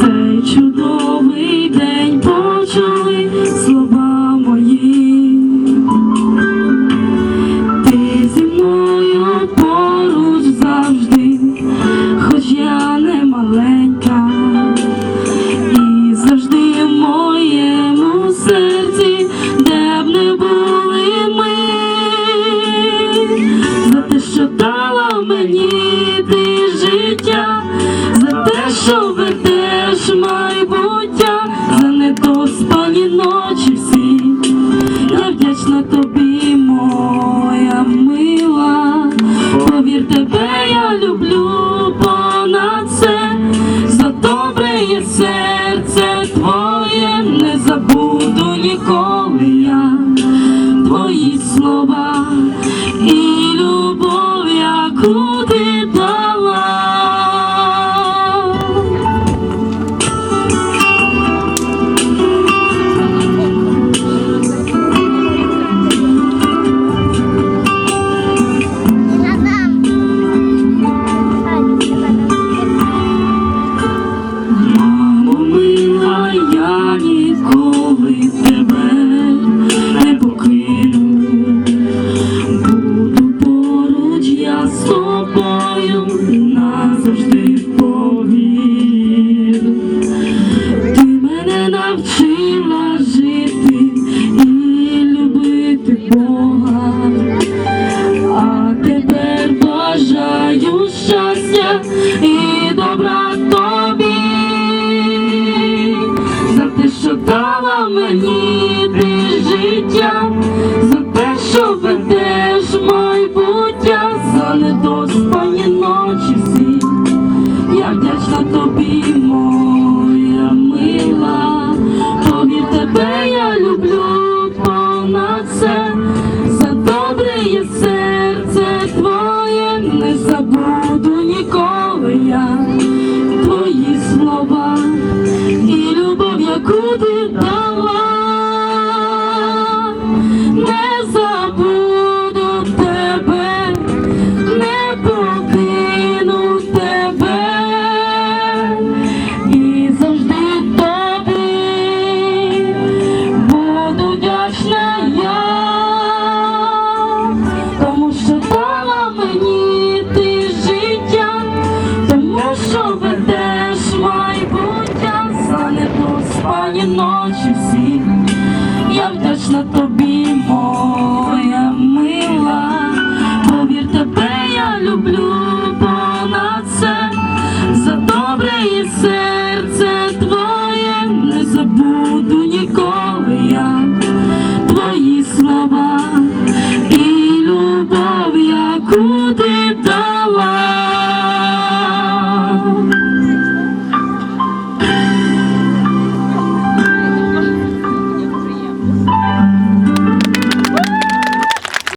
цей чудовий день почали слова мої, ти зі мною поруч завжди, хоч я не мале. 我吧。знаю, назавжди повір. Ти мене навчила жити і любити Бога, а тепер бажаю щастя і добра тобі, за те, що дала мені ти життя, за те, що ведеш майбуття, за Недоспа Lord. Тьмяні ночі всі, я вдячна тобі, моя мила.